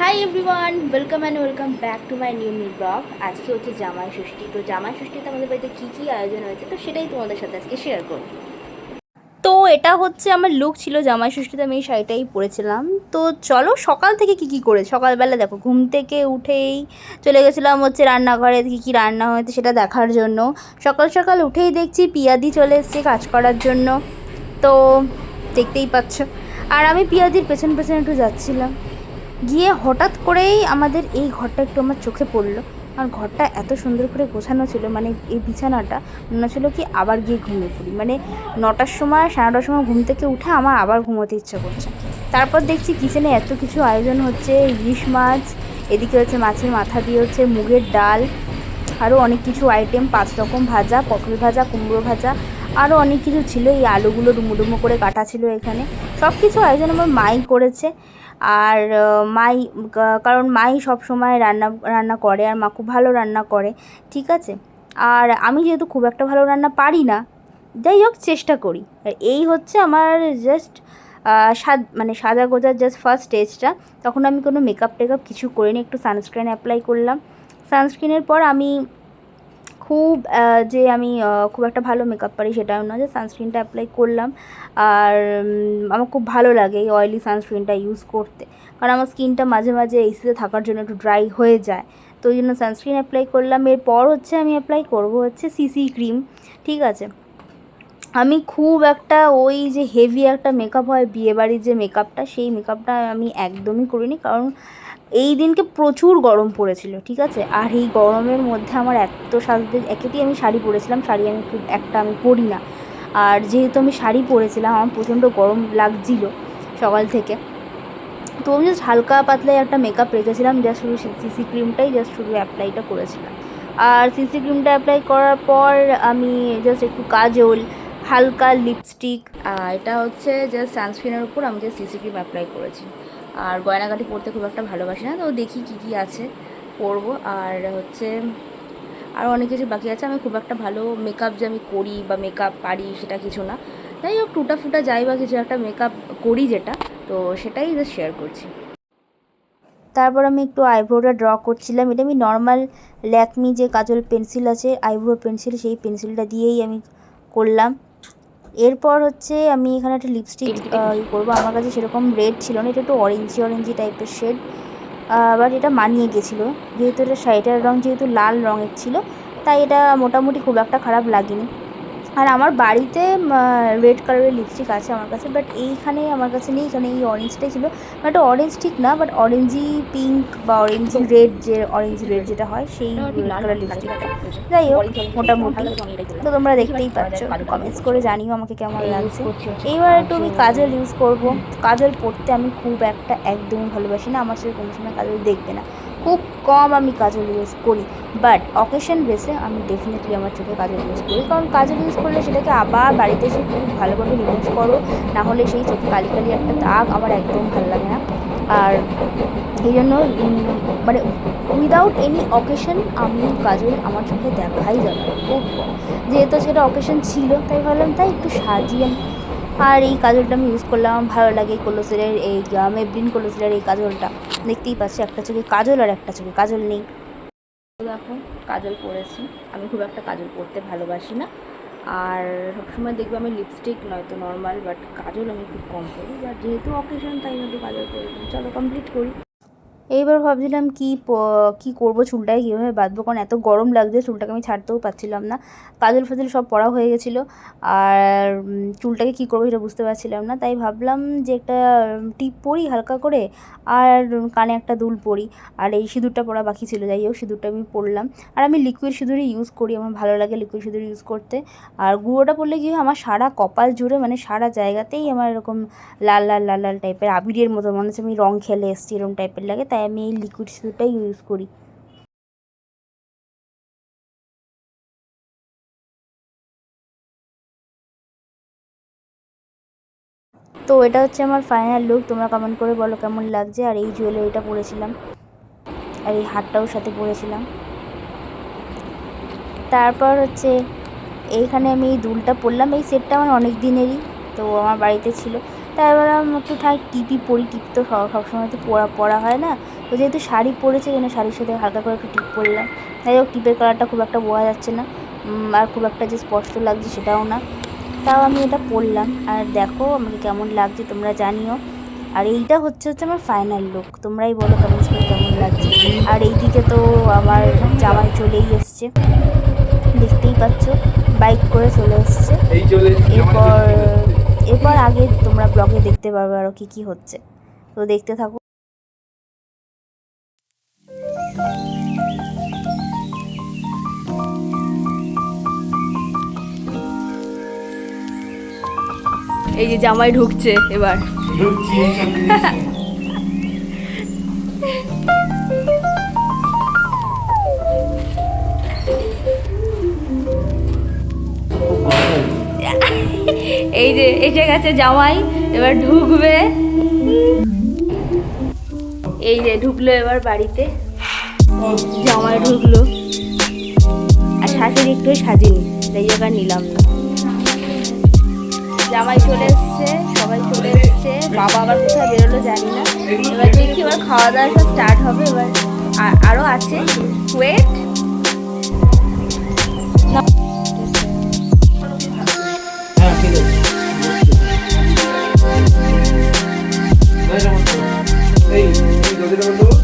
Hi everyone welcome and welcome back to my new new blog আজকে হচ্ছে জামাই ষষ্ঠী। তো জামাই ষষ্ঠীতে আমাদের বাড়িতে কী কী আয়োজন হয়েছে, তো সেটাই তোমাদের সাথে আজকে শেয়ার করব। তো এটা হচ্ছে আমার লুক ছিল জামাই ষষ্ঠীতে, আমি এই শাড়িটাই পরেছিলাম। তো চলো সকাল থেকে কি কি করে সকালবেলা দেখো, ঘুম থেকে উঠেই চলে গেছিলাম হচ্ছে রান্নাঘরে কী কী রান্না হয়েছে সেটা দেখার জন্য। সকাল সকাল উঠেই দেখছি পিয়াদি চলে এসছে কাজ করার জন্য। তো দেখতেই পাচ্ছ। আর আমি পিয়াদির পেছন পেছন একটু যাচ্ছিলাম। গিয়ে হঠাৎ করেই আমাদের এই ঘরটা একটু আমার চোখে পড়ল। আর ঘরটা এত সুন্দর করে গোছানো ছিল মানে এই বিছানাটা মনে ছিল কি আবার গিয়ে ঘুমিয়ে পড়ি। মানে নটার সময়, সাড়ে নটার সময় ঘুম থেকে উঠে আমার আবার ঘুমোতে ইচ্ছা করছে। তারপর দেখছি কিচেনে এত কিছু আয়োজন হচ্ছে, ইলিশ মাছ, এদিকে হচ্ছে মাছের মাথা দিয়ে হচ্ছে মুগের ডাল, আরও অনেক কিছু আইটেম পাঁচ রকম ভাজা, পটল ভাজা, কুমড়ো ভাজা আরও অনেক কিছু ছিল, এই আলুগুলো ডুমো ডুমো করে কাটা ছিল এখানে। সব কিছু আয়োজন আমার মাই করেছে। আর মাই কারণ মাই সব সময় রান্না রান্না করে, আর মা খুব ভালো রান্না করে, ঠিক আছে? আর আমি যেহেতু খুব একটা ভালো রান্না পারি না, যাই হোক চেষ্টা করি। এই হচ্ছে আমার জাস্ট সাদ মানে সাজা গোজার জাস্ট ফার্স্ট স্টেজটা তখন আমি কোনো মেকআপ টেকআপ কিছু করিনি, একটু সানস্ক্রিন অ্যাপ্লাই করলাম। সানস্ক্রিনের পর আমি খুব যে আমি খুব একটা ভালো মেকআপ পারি সেটাও না, যে সানস্ক্রিনটা অ্যাপ্লাই করলাম। আর আমার খুব ভালো লাগে এই অয়েলি সানস্ক্রিনটা ইউজ করতে। কারণ আমার স্কিনটা মাঝে মাঝে এসিতে থাকার জন্য একটু ড্রাই হয়ে যায়। তো ওই জন্য সানস্ক্রিন অ্যাপ্লাই করলাম। এরপর হচ্ছে আমি অ্যাপ্লাই করব হচ্ছে সিসি ক্রিম ঠিক আছে? আমি খুব একটা ওই যে হেভি একটা মেকআপ হয়, বিয়েবাড়ির যে মেকআপটা সেই মেকআপটা আমি একদমই করিনি। কারণ এই দিনকে প্রচুর গরম পড়েছিল, ঠিক আছে? আর এই গরমের মধ্যে আমার এত সাজতে একেতেই আমি শাড়ি পরেছিলাম, শাড়ি আমি খুব, একটা আমি পরি না। আর যেহেতু আমি শাড়ি পরেছিলাম, আমার প্রচণ্ড গরম লাগছিল সকাল থেকে। তো আমি জাস্ট হালকা পাতলায় একটা মেকআপ রেখেছিলাম জাস্ট শুধু সিসি ক্রিমটাই জাস্ট শুধু অ্যাপ্লাইটা করেছিলাম। আর সিসি ক্রিমটা অ্যাপ্লাই করার পর আমি জাস্ট একটু কাজল, হালকা লিপস্টিক এটা হচ্ছে জাস্ট সানস্ক্রিনের উপর আমি যে সিসি ক্রিম অ্যাপ্লাই করেছি। আর গয়নাগাটি পরতে খুব একটা ভালোবাসি না, তো দেখি কী কী আছে পরবো। আর হচ্ছে আরও অনেক কিছু বাকি আছে। আমি খুব একটা ভালো মেকআপ যে আমি করি বা মেকআপ পারি সেটা কিছু না। যাই হোক টুটা ফুটা যাই বা কিছু একটা মেকআপ করি যেটা, তো সেটাই জাস্ট শেয়ার করছি। তারপর আমি একটু আইব্রোটা ড্র করছিলাম। এটা আমি নর্মাল ল্যাকমি যে কাজল পেন্সিল আছে আইব্রো পেন্সিল সেই পেন্সিলটা দিয়েই আমি করলাম। এরপর হচ্ছে আমি এখানে একটা লিপস্টিক ইয়ে করব। আমার কাছে সেরকম রেড ছিল না এটা একটু অরেঞ্জি অরেঞ্জি টাইপের শেড বাট এটা মানিয়ে গেছিল। যেহেতু এটা শাড়িটার রঙ যেহেতু লাল রঙের ছিল তাই এটা মোটামুটি খুব একটা খারাপ লাগেনি। আর আমার বাড়িতে রেড কালারের লিপস্টিক আছে আমার কাছে বাট এইখানে আমার কাছে নেই এখানে এই অরেঞ্জটাই ছিল। বাট অরেঞ্জ ঠিক না বাট অরেঞ্জি পিঙ্ক বা অরেঞ্জি রেড যে অরেঞ্জ রেড যেটা হয় সেই কালার লিপস্টিকটা যাই হোক মোটামুটি। তো তোমরা দেখতেই পাচ্ছ কমেন্টস করে জানিও আমাকে কেমন লাগছে। এইবার একটু আমি কাজল ইউজ করব। কাজল পরতে আমি খুব একটা একদমই ভালোবাসি না আমার সাথে কোনো সময় কাজল দেখবে না। খুব কম আমি কাজল ইউজ করি। বাট অকেশন বেসে আমি ডেফিনেটলি আমার চোখে কাজল ইউজ করি। কারণ কাজল ইউজ করলে সেটাকে আবার বাড়িতে এসে খুব ভালোভাবে রিমুভ করো। নাহলে সেই চোখে কালি কালি একটা দাগ আমার একদম ভালো লাগে না। আর এই জন্য মানে উইদাউট এনি অকেশন আমি কাজল আমার চোখে দেখাই যাবে খুব যেহেতু সেটা অকেশন ছিল, তাই ভাবলাম তাই একটু সাজিয়ে। আর এই কাজলটা আমি ইউজ করলাম আমার ভালো লাগে কোলোসেলের এই মেবলিন কোলোসেলের এই কাজলটা। দেখতেই পাচ্ছি একটা চোখে কাজল আর একটা চোখে কাজল নেই। দেখো, কাজল পরেছি। আমি খুব একটা কাজল পরতে ভালোবাসি না। আর সবসময় দেখব আমি লিপস্টিক নয়তো নর্মাল বাট কাজল আমি খুব কম করি বাট যেহেতু অকেশন তাই একটু কাজল করি চলো কমপ্লিট করি। এইবার ভাবছিলাম কি কি করব চুলটাকে কীভাবে বাঁধবো? কারণ এত গরম লাগছে, চুলটাকে আমি ছাড়তেও পারছিলাম না। কাজল ফাজল সব পরা হয়ে গেছিল। আর চুলটাকে কী করব সেটা বুঝতে পারছিলাম না। তাই ভাবলাম যে একটা টিপ পরি হালকা করে, আর কানে একটা দুল পরি। আর এই সিঁদুরটা পরা বাকি ছিল, যাই হোক, সিঁদুরটা আমি পরলাম। আর আমি লিকুইড সিঁদুরই ইউজ করি, আমার ভালো লাগে লিকুইড সিঁদুর ইউজ করতে। আর গুঁড়োটা পরলে কি হয়, আমার সারা কপাল জুড়ে মানে সারা জায়গাতেই আমার এরকম লাল লাল লাল লাল টাইপের আবিরের মতো, মনে হচ্ছে আমি রং খেলে এসেছি, এরকম টাইপের লাগে। তাই আমি এই লিকুইড সিঁদুরটাই ইউজ করি। তো এটা হচ্ছে আমার ফাইনাল লুক তোমরা কমেন্ট করে বলো কেমন লাগছে, আর এই জুয়েলারিটা পরেছিলাম। আর এই হারটাও সাথে পরেছিলাম। তারপর হচ্ছে, এইখানে আমি এই দুলটা পরলাম, এই সেটটা আমার অনেক দিনেরই, তো আমার বাড়িতে ছিল। তাই ভাবলাম একটু ঠাই টিপি পরি টিপ তো সব সবসময় তো পরা পরা হয় না। তো যেহেতু শাড়ি পরেছে এখানে শাড়ির সাথে হালকা করে একটু টিপ পরলাম। যাই হোক টিপের কালারটা খুব একটা বোঝা যাচ্ছে না। আর খুব একটা যে স্পষ্ট লাগছে সেটাও না। তাও আমি এটা পরলাম। আর দেখো আমাকে কেমন লাগছে তোমরা জানিও। আর এইটা হচ্ছে হচ্ছে আমার ফাইনাল লুক তোমরাই বলো কমেন্টস করে কেমন লাগছে। আর এইদিকে তো আমার জামাই চলেই এসছে। দেখতেই পাচ্ছ বাইক করে চলে এসছে। এরপর এরপর আগে তোমরা ব্লগে দেখতে পারবে আরও কী কী হচ্ছে। তো দেখতে থাকো। এই যে জামাই ঢুকছে এবার। ঢুকছি। এই যে এসে গেছে জামাই, এবার ঢুকবে। এই যে, ঢুকলো এবার বাড়িতে। জামাই ঢুকলো। আর শাশুড়ি একটু সাজিনি, তাই আর নিলাম না। জামাই চলে এসছে, সবাই চলে এসছে। বাবা আবার কোথায় বেরোলো জানি না। এবার দেখি, এবার খাওয়া দাওয়া সব স্টার্ট হবে। এবার আরও আছে। ওয়েট এই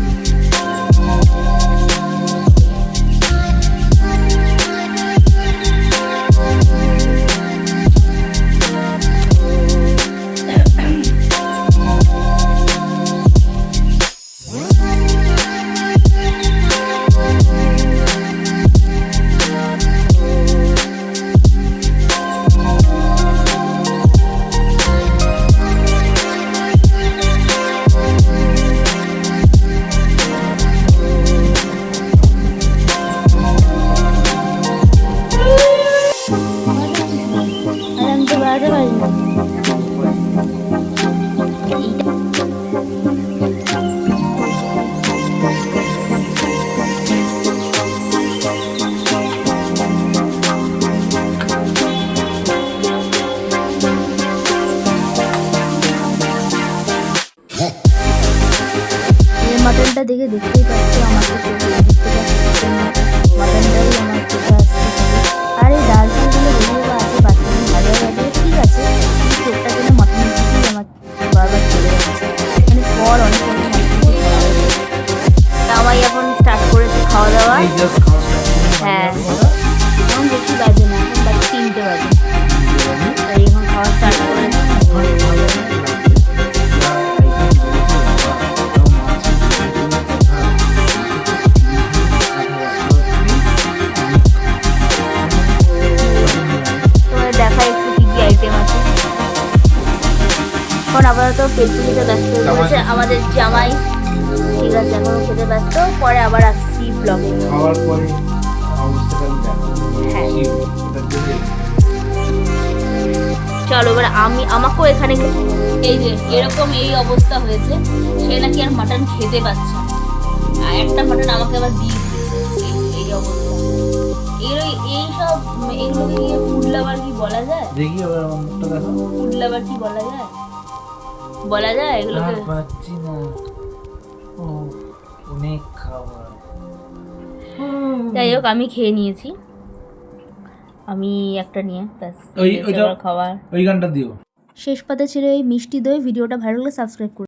দেখে দেখতেই পাচ্ছ। এখন আপাতত পুজোতে ব্যস্ত হয়ে পড়েছে। আমাদের জামাই ঠিক আছে এখন খেতে ব্যস্ত। পরে আবার আসছি ব্লগে খাওয়ার পরে হ্যাঁ। চলো এবার আমি আমাকেও এখানে এই যে এরকম এই অবস্থা হয়েছে সে নাকি আর মাটন খেতে পাচ্ছে আর একটা মাটন আমাকে আবার দিয়ে দিয়েছে। এই- অবস্থা। এগুলো এই সব এগুলোকে ফুড লাভার কি বলা যায়? দেখো ফুড লাভার কি বলা যায়? বলা যায় এগুলোকে? আর পাচ্ছি না। ও অনেক খাবার। যাই হোক আমি খেয়ে নিয়েছি। আমি একটা নিয়ে ব্যাস ওই- খাবার। ওই গানটা দিও। শেষ পাতে ছিল এই মিষ্টি দই ভিডিওটা ভালো লাগলে সাবস্ক্রাইব করুন